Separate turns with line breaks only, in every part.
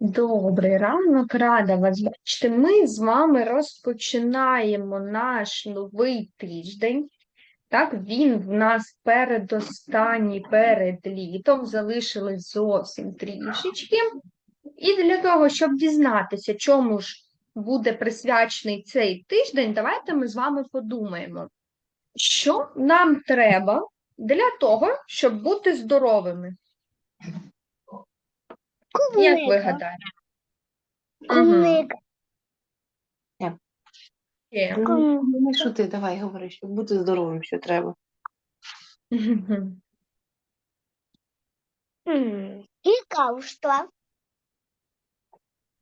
Добрий ранок, рада вас бачити. Ми з вами розпочинаємо наш новий тиждень. Так, він в нас передостанній перед літом, залишилось зовсім трішечки. І для того, щоб дізнатися, чому ж буде присвячений цей тиждень, давайте ми з вами подумаємо, що нам треба для того, щоб бути здоровими. Як ви гадаєте?
Клубника.
Є.
Ку-
Ну, не шути, давай говори, щоб бути здоровим, що треба.
Мгм.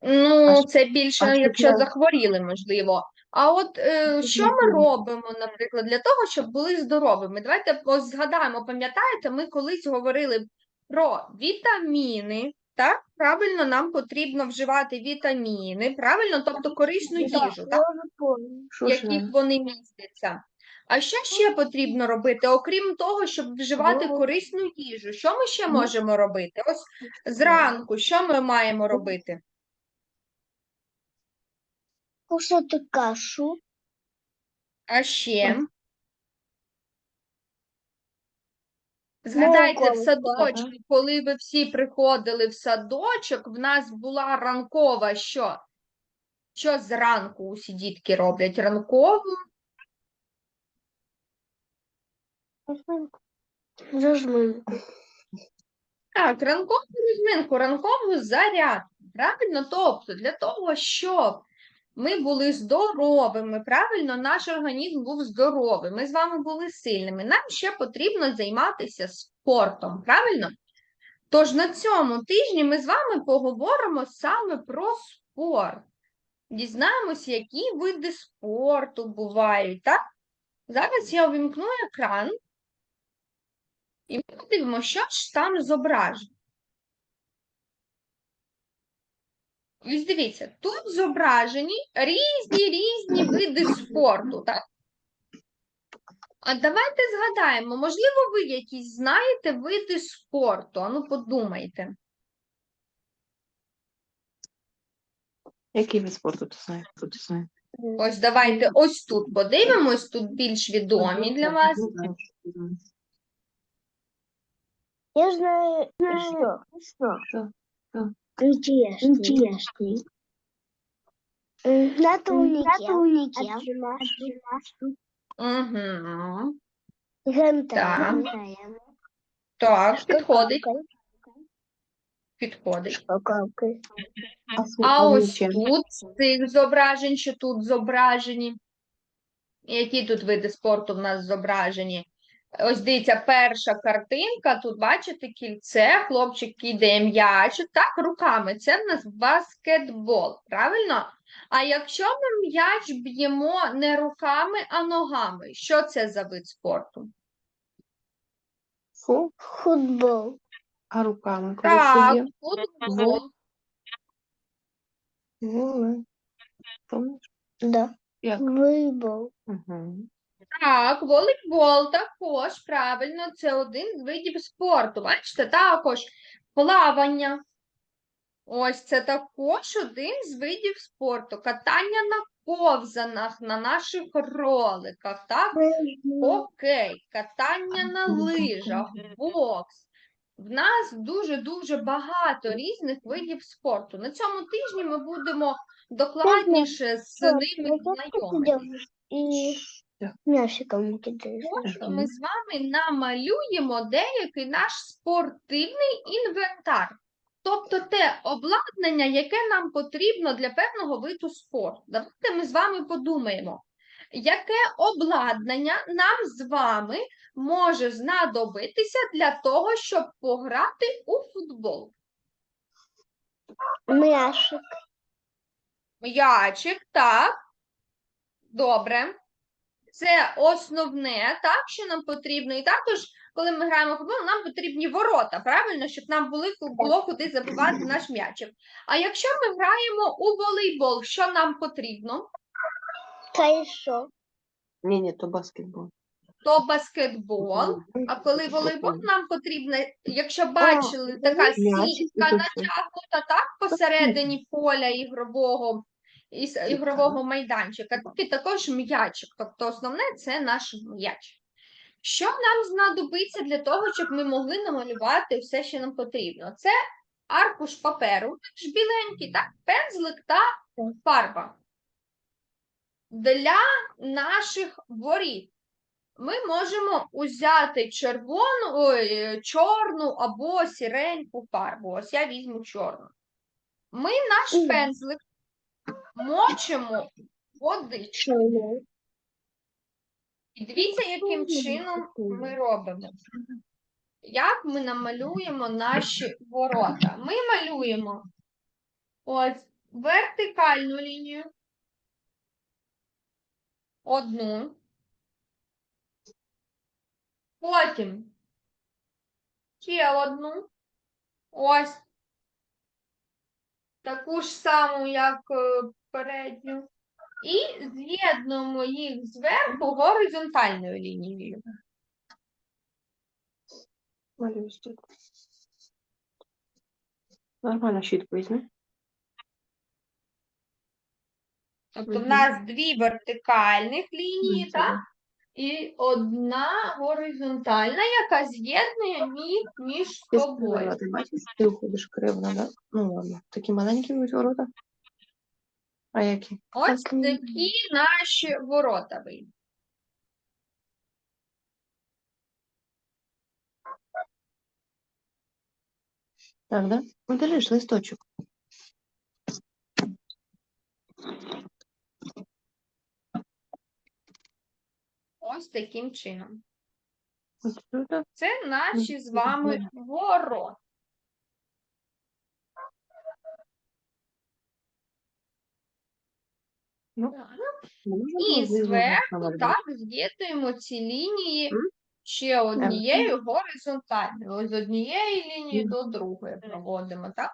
Ну,
А
це більше,
а що
якщо
для-
захворіли, можливо. А от е,
Що
що ми робимо, наприклад, для того, щоб були здоровими? Давайте ось згадаємо, пам'ятаєте, ми колись говорили про вітаміни. Так, правильно, нам потрібно вживати вітаміни, правильно, тобто корисну їжу, так, в яких вони містяться. А що ще потрібно робити, окрім того, щоб вживати
Ну,
корисну їжу? Що ми ще можемо робити? Ось зранку, що ми маємо робити?
Кушати кашу.
А ще? Згадайте, в садочку, коли ви всі приходили в садочок, в нас була ранкова що? Що зранку усі дітки роблять? Ранкову?
Розминку.
Так, ранкову розминку, ранкову зарядку. Правильно? Тобто, для того, щоб ми були здоровими, правильно, наш організм був здоровий, ми з вами були сильними. Нам ще потрібно займатися спортом, правильно? Тож на цьому тижні ми з вами поговоримо саме про спорт. Дізнаємося, які види спорту бувають, так? Зараз я увімкну екран і ми подивимося, що ж там зображено. Ось дивіться, тут зображені різні різні види спорту, так? А давайте згадаємо, можливо, ви якісь знаєте види спорту? Ану, подумайте.
Який вид спорту ти знаєш? Хто ти?
Ось давайте ось тут подивимось, тут більш відомі для вас.
Ну, що ти знаєш.
Я знаю, що. Що? Интересный. На турнике.
Угу.
Гантель.
Так, підходить, підходить.
А
ось тут з цих зображень, що тут зображені. Які тут види спорту в нас зображені? Ось дивіться, перша картинка. Тут бачите кільце, хлопчик кидає м'яч. Так, руками. Це в нас баскетбол, правильно? А якщо ми м'яч б'ємо не руками, а ногами, що це за вид спорту?
Футбол.
а руками коли
Так,
є?
футбол.
Да.
Як? Угу.
Так, волейбол також, правильно, це один з видів спорту. Бачите, також плавання. Ось це також один з видів спорту. Катання на ковзанах, на наших роликах, так? Хокей, катання на лижах, бокс. В нас дуже-дуже багато різних видів спорту. На цьому тижні ми будемо докладніше з ними знайомитися.
Мясиком.
Просто ми з вами намалюємо деякий наш спортивний інвентар. Тобто те обладнання, яке нам потрібно для певного виду спорту. Давайте ми з вами подумаємо, яке обладнання нам з вами може знадобитися для того, щоб пограти у футбол.
Мясик.
М'ячик, так. Добре. Це основне, так, що нам потрібно. І також, коли ми граємо в футбол, нам потрібні ворота, правильно, щоб нам були, було куди забивати наш м'ячик. А якщо ми граємо у волейбол, що нам потрібно?
Хорошо.
Ні, ні, то баскетбол.
то баскетбол. А коли волейбол, нам потрібно, якщо бачили, така сітка натягнута так посередині поля ігрового із ігрового майданчика, і також м'ячик. Тобто основне це наш м'яч. Що нам знадобиться для того, щоб ми могли намалювати все, що нам потрібно? Це аркуш паперу, ж біленький, так, пензлик та фарба. Для наших воріт ми можемо узяти червону, ой, е, чорну або сіреньку фарбу. Ось я візьму чорну. Ми наш пензлик мочимо водичку. І дивіться, яким чином ми робимо. Як ми намалюємо наші ворота? Ми малюємо ось вертикальну лінію. Одну. Потім ще одну. Ось. Таку ж саму, як е, передню. І з'єднуємо їх зверху горизонтальною лінією.
Малюю щітку. Нормально щітку візьми.
Тобто в нас дві вертикальних лінії, так? І одна горизонтальна, яка з'єднує їх між собою.
ти бачиш, ти уходиш криво, да? Ну ладно. Такі маленькі будуть ворота. А які?
Ось такі наші ворота вийдуть.
Так, да? Ну, держиш листочок.
Ось таким чином. Це наші з вами ворота.
Ну,
І зверху так з'єднуємо ці лінії ще однією горизонтальною. Ось з однієї лінії до другої проводимо, так?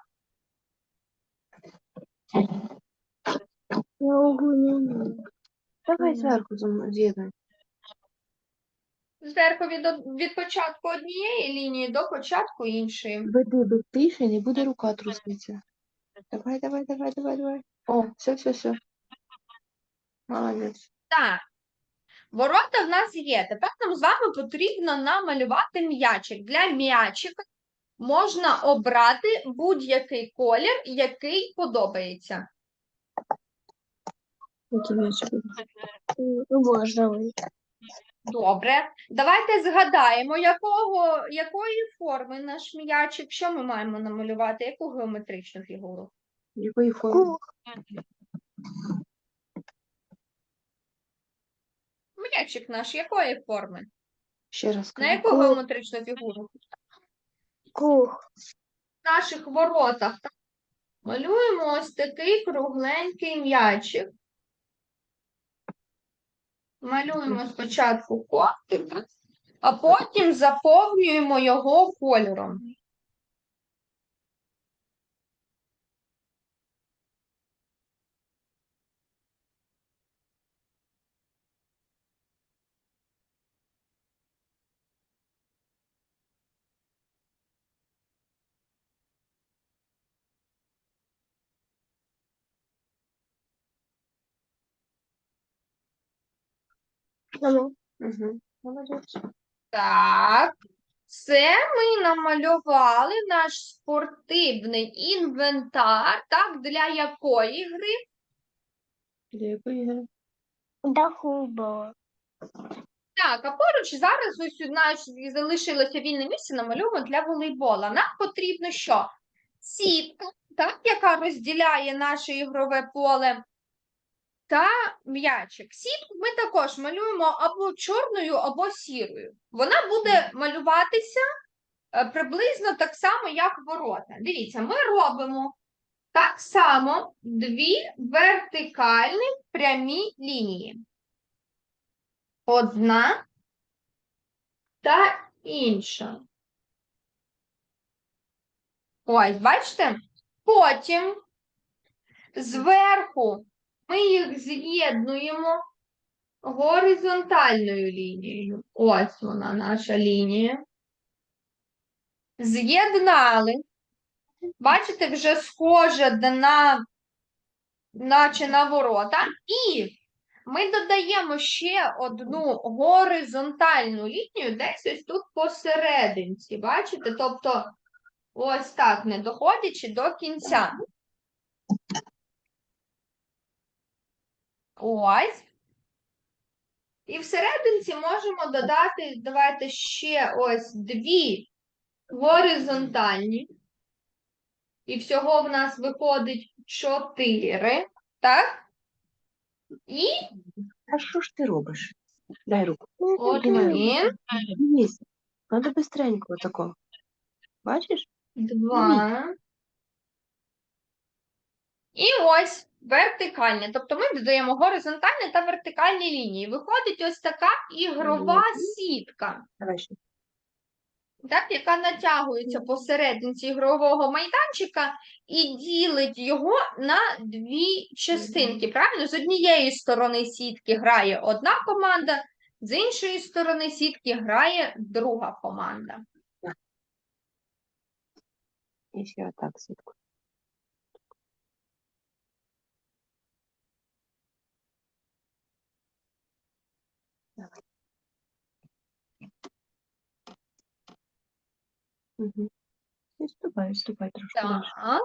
Я
Давай зверху з'єднуй.
Зверху від, від початку однієї лінії до початку іншої.
Веди без тиші, не буде рука труситися. Давай, давай, давай, давай, давай. О, все, все, все. Молодець.
Так. Ворота в нас є. Тепер нам з вами потрібно намалювати м'ячик. Для м'ячика можна обрати будь-який колір, який подобається. Добре. Давайте згадаємо, якого, якої форми наш м'ячик. Що ми маємо намалювати? Яку геометричну фігуру?
Якої форми?
Круг.
М'ячик наш якої форми?
Ще раз
На яку геометричну фігуру?
Круг.
В наших воротах так? малюємо ось такий кругленький м'ячик. Малюємо спочатку котик, а потім заповнюємо його кольором.
Угу. Молодець.
Так, це ми намалювали наш спортивний інвентар. Так, для якої гри?
Для якої гри?
до футболу.
Так, а поруч зараз ось у нас залишилося вільне місце намальовано для волейбола. Нам потрібно що? Сітка, так, яка розділяє наше ігрове поле, та м'ячик. Сітку ми також малюємо або чорною, або сірою. Вона буде малюватися е, приблизно так само, як ворота. Дивіться, ми робимо так само дві вертикальні прямі лінії. Одна та інша. Ось, бачите? Потім зверху ми їх з'єднуємо горизонтальною лінією. Ось вона, наша лінія. З'єднали. Бачите, вже схоже на, наче на ворота. І ми додаємо ще одну горизонтальну лінію десь ось тут посерединці. Бачите? Тобто, ось так, не доходячи до кінця. Ось. І всерединці можемо додати, давайте ще ось дві горизонтальні. І всього в нас виходить чотири. Так? І
А що ж ти робиш? Дай руку.
один.
Надо быстренько тако. Бачиш?
два. І ось вертикальне. Тобто ми додаємо горизонтальні та вертикальні лінії. Виходить ось така ігрова сітка. Так, яка натягується посерединці ігрового майданчика і ділить його на дві частинки. Правильно? З однієї сторони сітки грає одна команда, з іншої сторони сітки грає друга команда.
І ще отак сітку. Давай. Угу. Відступай, відступай трошки далі.
Так.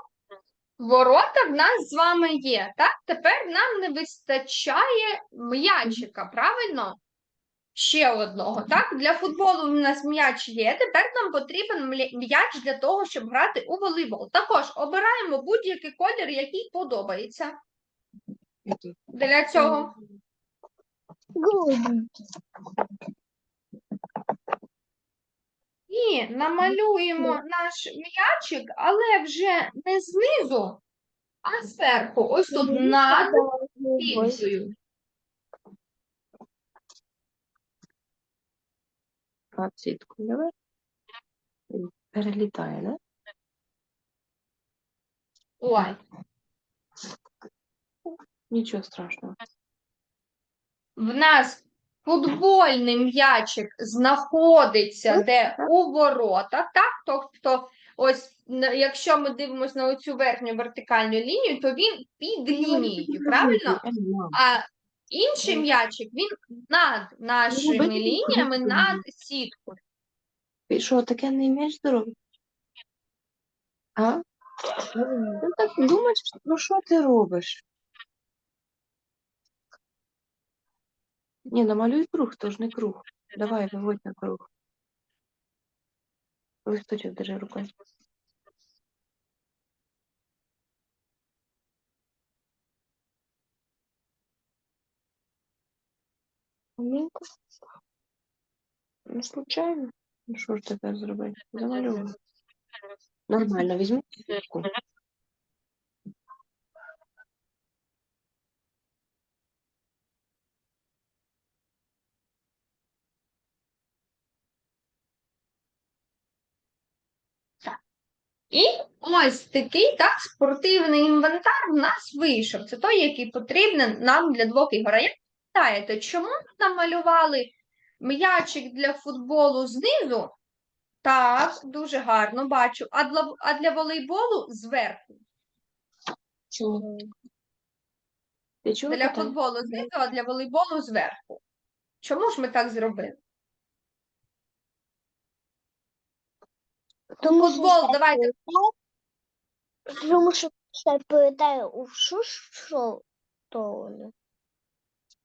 Ворота в нас з вами є. Так, тепер нам не вистачає м'ячика, правильно? Ще одного. Так, для футболу у нас м'яч є. Тепер нам потрібен м'яч для того, щоб грати у волейбол. Також обираємо будь-який колір, який подобається. Для цього
Голубенький.
і намалюємо наш м'ячик, але вже не знизу, а зверху. Ось тут над пінкою.
А давай. Перелітає, да?
Ой.
Нічого страшного.
В нас футбольний м'ячик знаходиться де у воротах, так? Тобто, ось якщо ми дивимося на оцю верхню вертикальну лінію, то він під лінією, правильно? А інший м'ячик він над нашими лініями, над сіткою.
Ти що, таке не м'яч здоровий? А? Ти так думаєш, ну що ти робиш? Ні, намалюй круг, то ж не круг. Давай, виводь на круг. Листочок держи рукою. Маленько. Ну, случайно. Ну, що ж тепер зробити? Замалюємо. Нормально, візьми
І ось такий так спортивний інвентар в нас вийшов. Це той, який потрібен нам для двох ігор. А як питаєте, чому намалювали м'ячик для футболу знизу? Так, дуже гарно бачу. А для, а для волейболу зверху.
Чому?
Для футболу знизу, а для волейболу зверху. Чому ж ми так зробили?
Тому що
Футбол,
ще
давайте.
перетає- Тому що ще перетає у всю сторону.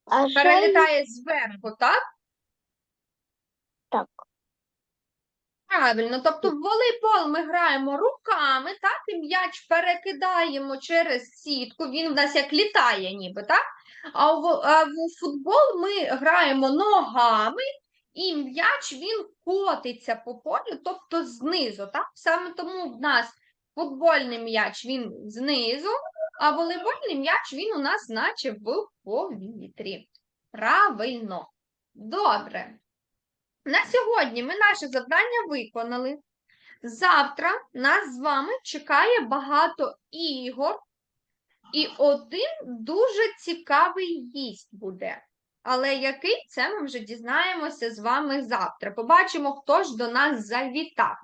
А ще
Перелітає зверху, так?
Так.
Правильно, тобто в волейбол ми граємо руками, так, і м'яч перекидаємо через сітку, він в нас як літає ніби, так? А в, а в футбол ми граємо ногами, і м'яч він котиться по полю, тобто знизу, так? Саме тому в нас футбольний м'яч він знизу, а волейбольний м'яч він у нас наче в повітрі. Правильно. Добре. На сьогодні ми наше завдання виконали. Завтра нас з вами чекає багато ігор, і один дуже цікавий гість буде. Але який це ми вже дізнаємося з вами завтра. Побачимо, хто ж до нас завітав.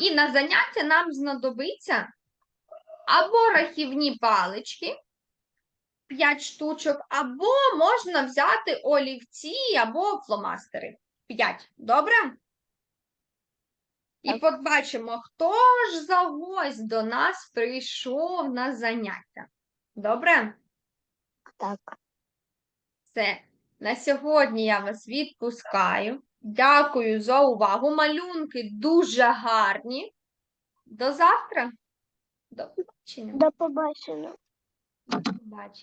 І на заняття нам знадобиться або рахівні палички, 5 штучок, або можна взяти олівці або фломастери. 5. Добре? І побачимо, хто ж за гость до нас прийшов на заняття. Добре?
Так.
Все. На сьогодні я вас відпускаю. Дякую за увагу. Малюнки дуже гарні. До завтра. До побачення.
До побачення.
До побачення.